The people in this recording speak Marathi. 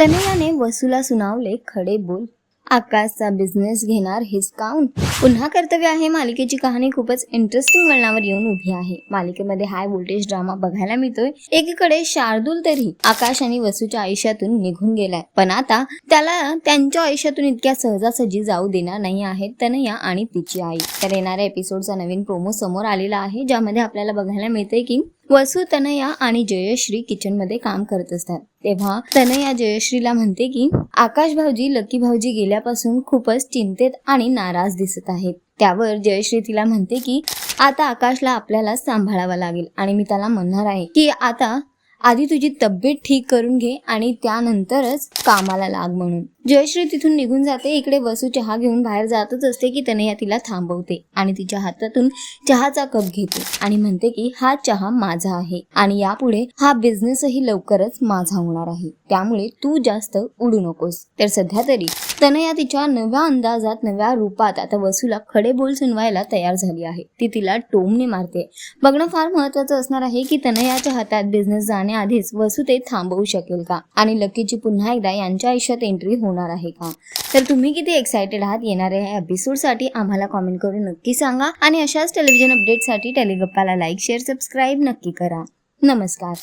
तनयाने वसूला सुनावले खडे बोल आकाशचा बिझनेस घेणार हिसकावून पुन्हा कर्तव्य आहे मालिकेची कहाणी खूपच इंटरेस्टिंग वळणावर येऊन उभी आहे. मालिकेमध्ये हाय व्होल्टेज ड्रामा बघायला मिळतोय. एकीकडे शार्दूल तरी आकाश आणि वसूच्या आयुष्यातून निघून गेलाय. पण आता त्याला त्यांच्या आयुष्यातून इतक्या सहजासहजी जाऊ देणार नाही आहेत तनया आणि तिची आई. तर येणाऱ्या एपिसोडचा नवीन प्रोमो समोर आलेला आहे ज्यामध्ये आपल्याला बघायला मिळते की वसू तनया आणि जयश्री किचनमध्ये काम करत असतात. तेव्हा तनया जयश्रीला म्हणते की आकाश भाऊजी लकी भाऊजी गेल्यापासून खूपच चिंतेत आणि नाराज दिसत आहेत. त्यावर जयश्री तिला म्हणते की आता आकाशला आपल्याला सांभाळावं लागेल आणि मी त्याला म्हणणार आहे की आता आधी तुझी तब्येत ठीक करून घे आणि त्यानंतरच कामाला लाग म्हणून. जयश्री तिथून निघून जाते. इकडे वसू चहा घेऊन बाहेर जातच असते की तनया तिला थांबवते आणि तिच्या हातातून चहाचा कप घेते आणि म्हणते की हा चहा माझा आहे आणि यापुढे हा बिझनेसही लवकरच माझा होणार आहे. त्यामुळे तू जास्त उडू नकोस. तर सध्या तरी तनया तिच्या नव्या अंदाजात नव्या रूपात आता वसूला खडे बोल सुनवायला तयार झाली आहे. ती तिला टोमने मारते. बघणं फार महत्वाचं असणार आहे की तनयाच्या हातात बिझनेस जाण्याआधीच वसू ते थांबवू शकेल का? आणि लकीची पुन्हा एकदा यांच्या आयुष्यात एंट्री होणार आहे का? तर तुम्ही किती एक्सायटेड आहात? येणाऱ्या या एपिसोडसाठी आम्हाला कॉमेंट करून नक्की सांगा. आणि अशाच टेलिव्हिजन अपडेटसाठी टेलिगप्पाला लाईक शेअर सबस्क्राईब नक्की करा. नमस्कार.